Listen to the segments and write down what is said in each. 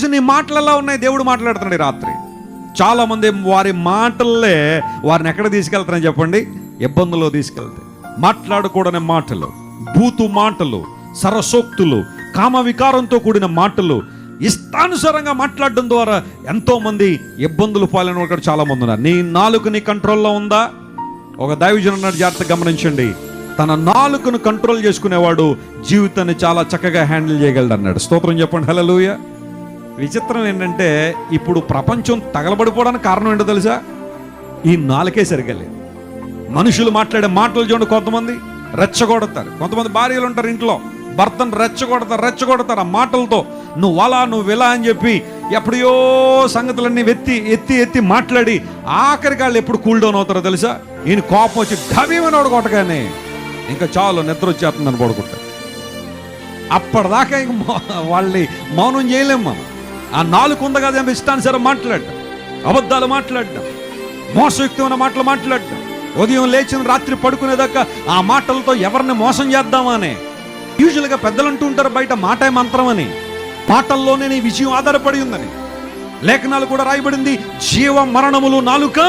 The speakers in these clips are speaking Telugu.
ఈరోజు నీ మాటలలో ఉన్నాయి? దేవుడు మాట్లాడుతున్నాడు రాత్రి. చాలామంది వారి మాటల్లే వారిని ఎక్కడ తీసుకెళ్తారని చెప్పండి? ఇబ్బందుల్లో తీసుకెళ్తాయి. మాట్లాడకూడని మాటలు బూతు మాటలు సరసోక్తులు కామ వికారంతో కూడిన మాటలు ఇష్టానుసారంగా మాట్లాడడం ద్వారా ఎంతోమంది ఇబ్బందులు పాలైన వాళ్ళు చాలామంది చాలా ఉన్నారు. నీ నాలుగు నీ కంట్రోల్లో ఉందా? ఒక దైవజనం అన్నాడు జాగ్రత్త గమనించండి. తన నాలుకను కంట్రోల్ చేసుకునేవాడు జీవితాన్ని చాలా చక్కగా హ్యాండిల్ చేయగలడు అన్నాడు స్తోత్రం చెప్పండి. హలోయ విచిత్రం ఏంటంటే ఇప్పుడు ప్రపంచం తగలబడిపోవడానికి కారణం ఏంటో తెలుసా? ఈ నాలుకే సరిగ్గా లేదు. మనుషులు మాట్లాడే మాటలు చూడండి కొంతమంది రెచ్చగొడతారు. కొంతమంది భార్యలు ఉంటారు ఇంట్లో. భర్తను రెచ్చగొడతారు రెచ్చగొడతారు ఆ మాటలతో. నువ్వు అలా నువ్వు ఇలా అని చెప్పి ఎప్పుడో సంగతులన్నీ ఎత్తి ఎత్తి ఎత్తి మాట్లాడి ఆఖరికి వాళ్ళు ఎప్పుడు కూల్ డౌన్ అవుతారో తెలుసా? ఈయన కోపం వచ్చి ఢమీమని కొట్టగానే ఇంకా చాలు నిద్ర వచ్చేస్తుందని పడుకుంటారు అప్పటిదాకా ఇంక వాళ్ళని మౌనం చేయలేము మనం. ఆ నాలుగు ఉంది కదా ఏమో ఇష్టానుసారం మాట్లాడటం అబద్ధాలు మాట్లాడడం. మోసయుక్తమైన మాటలు మాట్లాడడం. ఉదయం లేచిన రాత్రి పడుకునేదాకా ఆ మాటలతో ఎవరిని మోసం చేద్దామా అని యూజువల్గా పెద్దలు అంటూ ఉంటారు బయట మాటే మంత్రం అని మాటల్లోనే నీ విజయం ఆధారపడి ఉందని. లేఖనాలు కూడా రాయబడింది జీవ మరణములు నాలుక.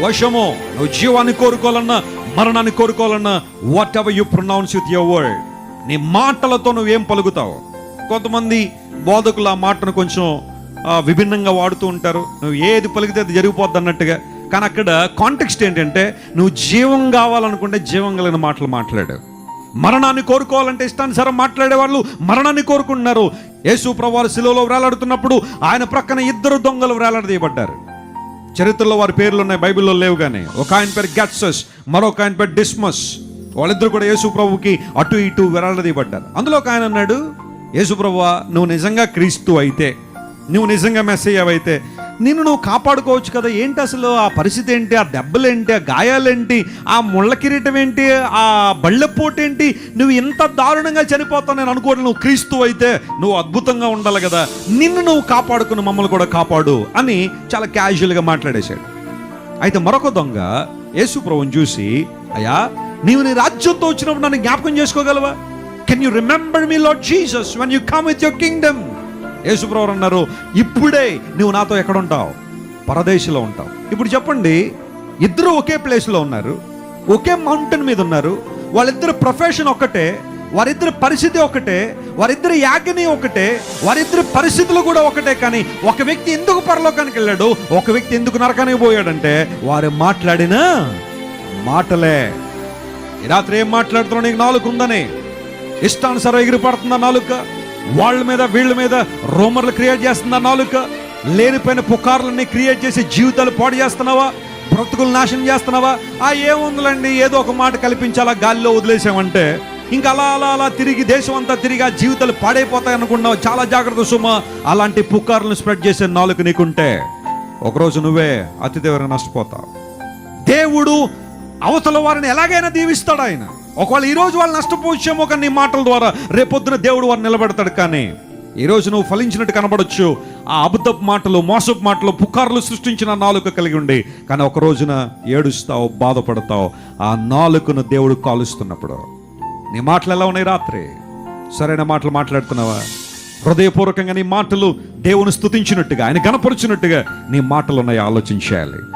వశము. నువ్వు జీవాన్ని కోరుకోవాలన్నా మరణాన్ని కోరుకోవాలన్నా whatever you pronounce with your word నీ మాటలతో నువ్వేం పలుకుతావు? కొంతమంది బోధకులు ఆ మాటను కొంచెం విభిన్నంగా వాడుతూ ఉంటారు. నువ్వు ఏది పలికితే అది జరిగిపోద్ది అన్నట్టుగా. కానీ అక్కడ కాంటెక్స్ట్ ఏంటంటే నువ్వు జీవం కావాలనుకుంటే జీవం కలిగిన మాటలు మాట్లాడావు. మరణాన్ని కోరుకోవాలంటే ఇష్టానుసారం మాట్లాడే వాళ్ళు మరణాన్ని కోరుకుంటున్నారు. యేసు ప్రభువారు శిలువలో వేలాడుతున్నప్పుడు ఆయన ప్రక్కన ఇద్దరు దొంగలు వేలాడదీయబడ్డారు చరిత్రలో వారి పేర్లు ఉన్నాయి బైబిల్లో లేవు కానీ. ఒక ఆయన పేరు గట్సస్ మరొక ఆయన పేరు డిస్మస్. వాళ్ళిద్దరు కూడా యేసు ప్రభుకి అటు ఇటు వేలాడదీయబడ్డారు అందులో ఒక ఆయన అన్నాడు యేసు ప్రభువా నువ్వు నిజంగా క్రీస్తు అయితే నువ్వు నిజంగా మెసేజ్ అయితే నిన్ను నువ్వు కాపాడుకోవచ్చు కదా. ఏంటి అసలు ఆ పరిస్థితి ఏంటి? ఆ దెబ్బలేంటి? ఆ గాయాలేంటి? ఆ ముళ్ళ కిరీటం ఏంటి? ఆ బళ్ళెపోటు ఏంటి? నువ్వు ఇంత దారుణంగా చనిపోతావు నేను అనుకోవడం నువ్వు క్రీస్తు అయితే నువ్వు అద్భుతంగా ఉండాలి కదా. నిన్ను నువ్వు కాపాడుకుని మమ్మల్ని కూడా కాపాడు అని చాలా క్యాజువల్గా మాట్లాడేశాడు. అయితే మరొక దొంగ యేసు ప్రభుని చూసి అయ్యా నీవు నీ రాజ్యంతో వచ్చినప్పుడు నన్ను జ్ఞాపకం చేసుకోగలవా? Can you remember me lord Jesus when you come with your kingdom యేసుప్రవర్ అన్నారు ఇప్పుడే నువ్వు నాతో ఎక్కడ ఉంటావు? పరదేశంలో ఉంటావు. ఇప్పుడు చెప్పండి ఇద్దరు ఒకే ప్లేస్లో ఉన్నారు ఒకే మౌంటైన్ మీద ఉన్నారు వాళ్ళిద్దరు ప్రొఫెషన్ ఒక్కటే వారిద్దరి పరిస్థితి ఒకటే వారిద్దరి యాగని ఒకటే వారిద్దరి పరిస్థితులు కూడా ఒకటే కానీ ఒక వ్యక్తి ఎందుకు పరలోకానికి వెళ్ళాడు? ఒక వ్యక్తి ఎందుకు నరకానికి పోయాడంటే వారు మాట్లాడిన మాటలే. రాత్రి ఏం మాట్లాడుతున్నావు? నీకు నాలుగు ఉందని. ఇష్టానుసారం ఎగిరిపడుతుందా నాలుక వాళ్ళ మీద వీళ్ళ మీద రూమర్లు క్రియేట్ చేస్తుందా నాలుక లేనిపోయిన పుకార్లన్నీ క్రియేట్ చేసి జీవితాలు పాడు చేస్తున్నావా? బ్రతుకులు నాశనం చేస్తున్నావా? ఆ ఏముందులండి? ఏదో ఒక మాట కల్పించాలా? గాలిలో వదిలేసామంటే ఇంకా అలా అలా అలా తిరిగి దేశం అంతా తిరిగి ఆ జీవితాలు పాడైపోతాయి అనుకున్నావు. చాలా జాగ్రత్త సుమ అలాంటి పుకార్లను స్ప్రెడ్ చేసే నాలుగు నీకుంటే ఒకరోజు నువ్వే అతి తీవ్రంగా నష్టపోతావు. దేవుడు అవతల వారిని ఎలాగైనా దీవిస్తాడు ఆయన. ఒకవేళ ఈరోజు వాళ్ళు నష్టపోవచ్చేమో కానీ నీ మాటల ద్వారా రేపొద్దున దేవుడు వారు నిలబెడతాడు కానీ ఈరోజు నువ్వు ఫలించినట్టు కనబడొచ్చు. ఆ అబద్ధపు మాటలు మోసపు మాటలు పుకార్లు సృష్టించిన నాలుక కలిగి ఉండి కానీ ఒక రోజున ఏడుస్తావు బాధపడతావు. ఆ నాలుకను దేవుడు కాలుస్తున్నప్పుడు. నీ మాటలు ఎలా ఉన్నాయి రాత్రి? సరైన మాటలు మాట్లాడుతున్నావా? హృదయపూర్వకంగా నీ మాటలు దేవుని స్థుతించినట్టుగా ఆయన గణపరుచినట్టుగా నీ మాటలు ఉన్నాయి ఆలోచించాలి